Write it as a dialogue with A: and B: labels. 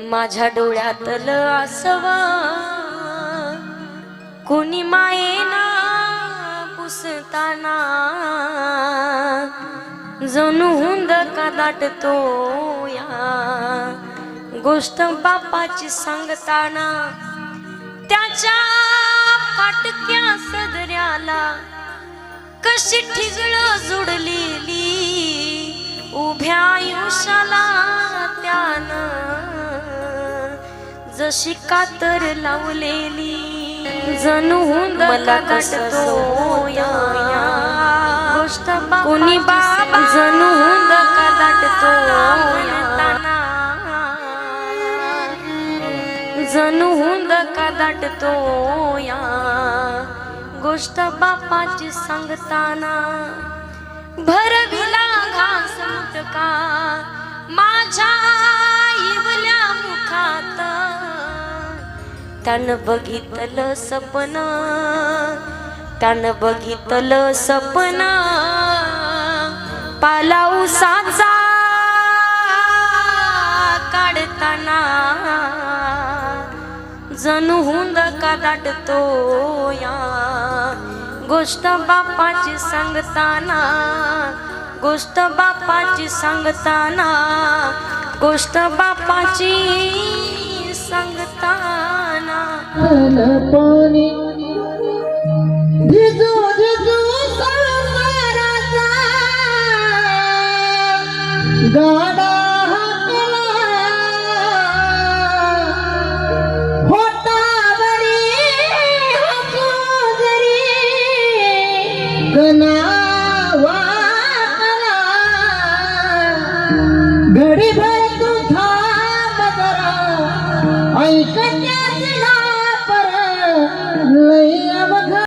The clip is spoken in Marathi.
A: माझ्या डोळ्यातल आसवा कुणी मायेना पुसताना. जणू हुंद का दाटतो या. गोष्ट बापाची सांगताना. त्याच्या फाटक्या सदऱ्याला कशी ठिगळ जुडलेली. उभ्या आयुष्याला त्यानं जशी कातर लावलेली जणू मला या. गोष्ट कोणी बाबा जणू का दाटतो जणू का दाटतो या. गोष्ट बापाची सांगताना भरविला घास मुटका माझ्या त्यानं बघितलं सपन त्यानं बघितलं सपन. पालाऊसाचा काढताना जणू हुंद का दाटतो या गोष्ट बापाची सांगताना गोष्ट बापाची सांगताना गोष्ट बापाची सांगताना.
B: पाणी. भिजू भिजू संसाराचा. गाडा घडी भर घडीभर तू थांब जरा.